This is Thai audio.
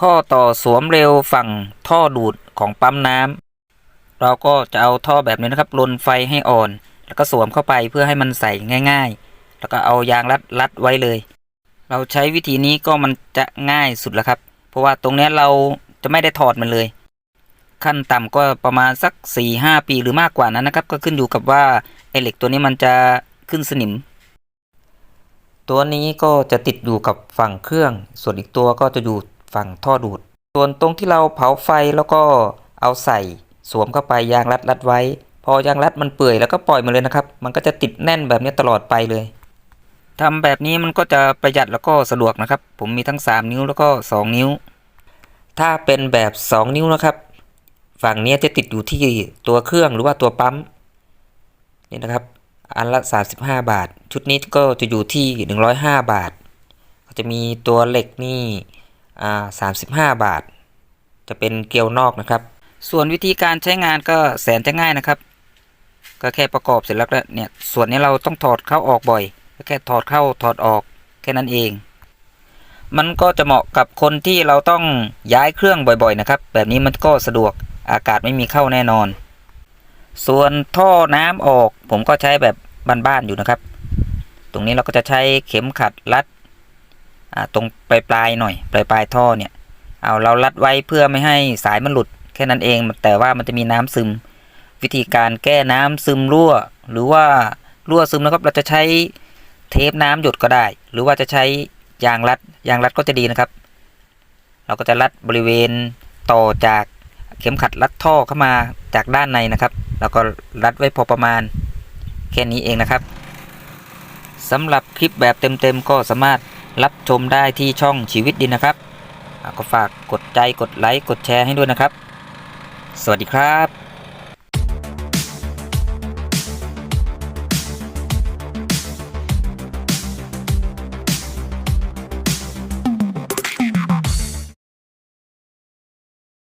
ข้อต่อสวมเร็วฝั่งท่อดูดของปั๊มน้ำเราก็จะเอาท่อแบบนี้นะครับลนไฟให้อ่อน แล้วก็สวมเข้าไปเพื่อให้มันใส่ง่าย ๆ แล้วก็เอายางรัดรัดไว้เลย เราใช้วิธีนี้ก็มันจะง่ายสุดแล้วครับ เพราะว่าตรงนี้เราจะไม่ได้ถอดมันเลย ขั้นต่ำก็ประมาณสัก4ี่หปีหรือมากกว่านั้นนะครับ ก็ขึ้นอยู่กับว่าไอเหล็กตัวนี้มันจะขึ้นสนิมตัวนี้ก็จะติดอยู่กับฝั่งเครื่อง ส่วนอีกตัวก็จะอยู่ ฝั่งท่อดูด ส่วนตรงที่เราเผาไฟแล้วก็เอาใส่ สวมเข้าไปยางรัดรัดไว้ พอยางรัดมันเปื่อยแล้วก็ปล่อยมันเลยนะครับ มันก็จะติดแน่นแบบนี้ตลอดไปเลยทำแบบนี้มันก็จะประหยัดแล้วก็สะดวกนะครับ ผมมีทั้ง 3 นิ้วแล้วก็ 2 นิ้ว ถ้าเป็นแบบ 2 นิ้วนะครับ ฝั่งนี้จะติดอยู่ที่ตัวเครื่องหรือว่าตัวปั๊มนี่นะครับอันละ 35 บาท ชุดนี้ก็จะอยู่ที่ 105 บาท ก็จะมีตัวเหล็กนี่ อ่า35 บาท จะเป็นเกลียวนอกนะครับ ส่วนวิธีการใช้งานก็แสนจะง่ายนะครับ ก็แค่ประกอบเสร็จแล้วเนี่ยส่วนนี้เราต้องถอดเข้าออกบ่อยก็แค่ถอดเข้าถอดออกแค่นั้นเอง มันก็จะเหมาะกับคนที่เราต้องย้ายเครื่องบ่อยๆนะครับ แบบนี้มันก็สะดวกอากาศไม่มีเข้าแน่นอน ส่วนท่อน้ำออก ผมก็ใช้แบบบ้านๆอยู่นะครับ ตรงนี้เราก็จะใช้เข็มขัดรัด ตรงปลายๆหน่อยปลายๆท่อเนี่ยเอาเรารัดไว้เพื่อไม่ให้สายมันหลุดแค่นั้นเอง แต่ว่ามันจะมีน้ำซึม วิธีการแก้น้ำซึมรั่ว หรือว่ารั่วซึมนะครับเราจะใช้เทปน้ำหยดก็ได้ หรือว่าจะใช้ยางรัดยางรัดก็จะดีนะครับ เราก็จะรัดบริเวณต่อจากเข็มขัดรัดท่อเข้ามาจากด้านในนะครับแล้วก็รัดไว้พอประมาณแค่นี้เองนะครับสำหรับคลิปแบบเต็มๆก็สามารถ รับชมได้ที่ช่องชีวิตดินนะครับ ก็ฝากกดใจกดไลค์กดแชร์ให้ด้วยนะครับ สวัสดีครับ